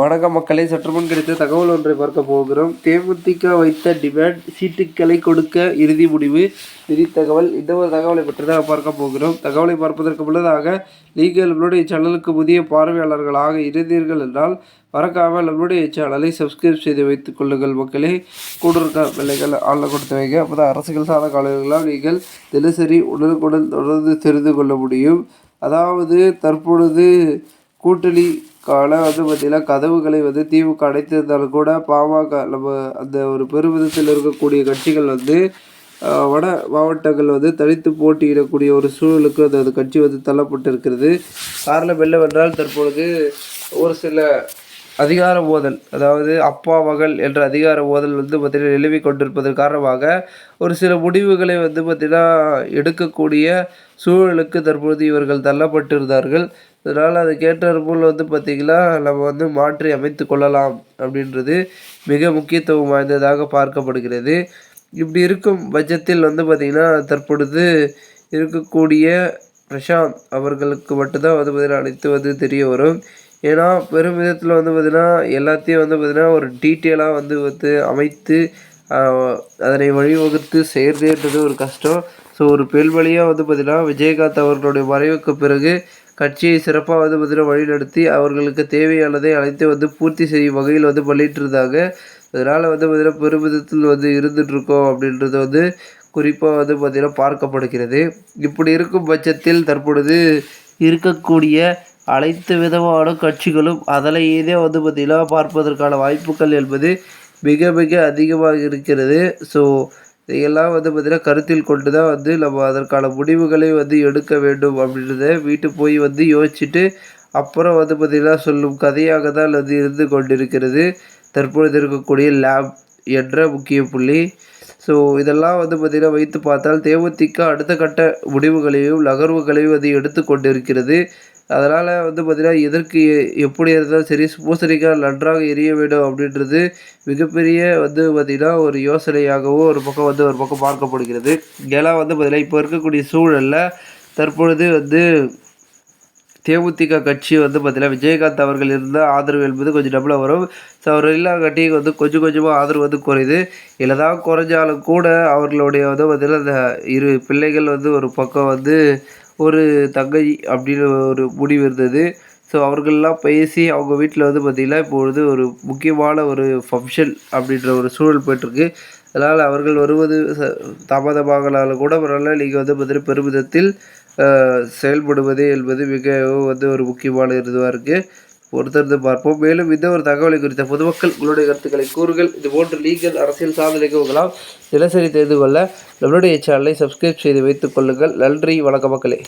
வணக்கம் மக்களை சற்றுமுன் கிடைத்த தகவல் ஒன்றை பார்க்க போகிறோம். தேமுதிக வைத்த டிமாண்ட் சீட்டுக்களை கொடுக்க இறுதி முடிவு. நிதி தகவல் இந்த ஒரு தகவலை பற்றி தான் பார்க்க போகிறோம். தகவலை பார்ப்பதற்கு முன்னதாக நீங்கள் நம்மளுடைய சேனலுக்கு புதிய பார்வையாளர்களாக இருந்தீர்கள் என்றால் மறக்காமல் நம்மளுடைய சேனலை சப்ஸ்கிரைப் செய்து வைத்துக் கொள்ளுங்கள் மக்களே. கூட இருக்க பிள்ளைகள் ஆளில் கொடுத்து வைங்க. அப்போ தான் அரசியல் சார்ந்த காலைகளால் நீங்கள் தினசரி உடனுக்குடன் தொடர்ந்து தெரிந்து கொள்ள முடியும். அதாவது தற்பொழுது கூட்டணி கால வந்து பார்த்திங்கன்னா கதவுகளை வந்து திமுக அடைத்திருந்தாலும் கூட பாமக நம்ம அந்த ஒரு பெருமிதத்தில் இருக்கக்கூடிய கட்சிகள் வந்து வட மாவட்டங்கள் வந்து தனித்து போட்டியிடக்கூடிய ஒரு சூழலுக்கு அந்த கட்சி வந்து தள்ளப்பட்டு இருக்கிறது காரணம் என்னவென்றால் தற்பொழுது ஒரு சில அதிகார ஓதல் அதாவது அப்பா மகள் என்ற அதிகார ஓதல் வந்து பார்த்திங்கன்னா நிலவி கொண்டிருப்பதன் காரணமாக ஒரு சில முடிவுகளை வந்து பார்த்திங்கன்னா எடுக்கக்கூடிய சூழலுக்கு தற்பொழுது இவர்கள் தள்ளப்பட்டிருந்தார்கள். இதனால் அதுக்கேற்றார் போல் வந்து பார்த்திங்கன்னா நம்ம வந்து மாற்றி அமைத்து கொள்ளலாம் அப்படின்றது மிக முக்கியத்துவம் வாய்ந்ததாக பார்க்கப்படுகிறது. இப்படி இருக்கும் பட்சத்தில் வந்து பார்த்திங்கன்னா தற்பொழுது இருக்கக்கூடிய பிரசாந்த் அவர்களுக்கு மட்டும்தான் வந்து பார்த்திங்கன்னா அனைத்து வந்து தெரிய வரும். ஏன்னா பெரும் விதத்தில் வந்து பார்த்திங்கன்னா எல்லாத்தையும் வந்து பார்த்திங்கன்னா ஒரு டீட்டெயிலாக வந்து வந்து அமைத்து அதனை வழிவகுத்து செய்கிறதுன்றது ஒரு கஷ்டம். ஸோ ஒரு பேல்வழியாக வந்து பார்த்திங்கன்னா விஜயகாந்த் அவர்களுடைய மறைவுக்கு பிறகு கட்சியை சிறப்பாக வந்து பார்த்திங்கன்னா வழிநடத்தி அவர்களுக்கு தேவையானதை அனைத்து வந்து பூர்த்தி செய்யும் வகையில் வந்து பண்ணிகிட்டு இருந்தாங்க அதனால் வந்து பார்த்திங்கன்னா பெருமிதத்தில் வந்து இருந்துகிட்ருக்கோம் அப்படின்றது வந்து குறிப்பாக வந்து பார்த்திங்கன்னா பார்க்கப்படுகிறது. இப்படி இருக்கும் பட்சத்தில் தற்பொழுது இருக்கக்கூடிய அனைத்து விதமான கட்சிகளும் அதனையே வந்து பார்த்திங்கன்னா பார்ப்பதற்கான வாய்ப்புகள் என்பது மிக மிக அதிகமாக இருக்கிறது. ஸோ இதையெல்லாம் வந்து பார்த்திங்கன்னா கருத்தில் கொண்டு தான் வந்து நம்ம அதற்கான முடிவுகளை வந்து எடுக்க வேண்டும் அப்படின்றத வீட்டு போய் வந்து யோசிச்சுட்டு அப்புறம் வந்து பார்த்திங்கன்னா சொல்லும் கதையாக தான் அது இருந்து கொண்டிருக்கிறது. தற்பொழுது இருக்கக்கூடிய லேப் என்ற முக்கிய புள்ளி. ஸோ இதெல்லாம் வந்து பார்த்திங்கன்னா வைத்து பார்த்தால் தேமுதிக அடுத்த கட்ட முடிவுகளையும் நகர்வுகளையும் அது எடுத்து கொண்டிருக்கிறது. அதனால் வந்து பார்த்திங்கன்னா எதற்கு எப்படி இருந்தாலும் சரி பூசணிக்காய் நன்றாக எரிய வேண்டும் அப்படின்றது மிகப்பெரிய வந்து பார்த்திங்கன்னா ஒரு யோசனையாகவும் ஒரு பக்கம் வந்து ஒரு பக்கம் பார்க்கப்படுகிறது. ஏன்னா வந்து பார்த்திங்கன்னா இப்போ இருக்கக்கூடிய சூழலில் தற்பொழுது வந்து தேமுதிக கட்சி வந்து பார்த்திங்கன்னா விஜயகாந்த் அவர்கள் இருந்தால் ஆதரவு என்பது கொஞ்சம் டபுளாக வரும். ஸோ அவர் எல்லா கட்சியும் வந்து கொஞ்சம் கொஞ்சமாக ஆதரவு வந்து குறையுது. இல்லை தான் குறைஞ்சாலும் கூட அவர்களுடைய வந்து பார்த்திங்கன்னா அந்த இரு பிள்ளைகள் வந்து ஒரு பக்கம் வந்து ஒரு தங்கை அப்படின்னு ஒரு முடிவு இருந்தது. ஸோ அவர்கள்லாம் பேசி அவங்க வீட்டில் வந்து பார்த்திங்கன்னா இப்பொழுது ஒரு முக்கியமான ஒரு ஃபங்க்ஷன் அப்படின்ற ஒரு சூழல் போயிட்டுருக்கு. அதனால் அவர்கள் வருவது ச தாமதமாகனாலும் கூட பரவாயில்ல. நீங்கள் வந்து பார்த்திங்கன்னா பெருமிதத்தில் செயல்படுவது என்பது மிகவும் வந்து ஒரு முக்கியமான இதுவாக இருக்குது பொறுத்திருந்து பார்ப்போம். மேலும் இந்த ஒரு தகவலை குறித்த பொதுமக்கள் உங்களுடைய கருத்துக்களை கூறுகள் இது போன்ற லீகல் அரசியல் சார்ந்த நிகழ்வுகளால் தினசரி தெரிந்து கொள்ள நம்மளுடைய சேனலை சப்ஸ்கிரைப் செய்து வைத்துக் கொள்ளுங்கள். நன்றி. வணக்க மக்களே.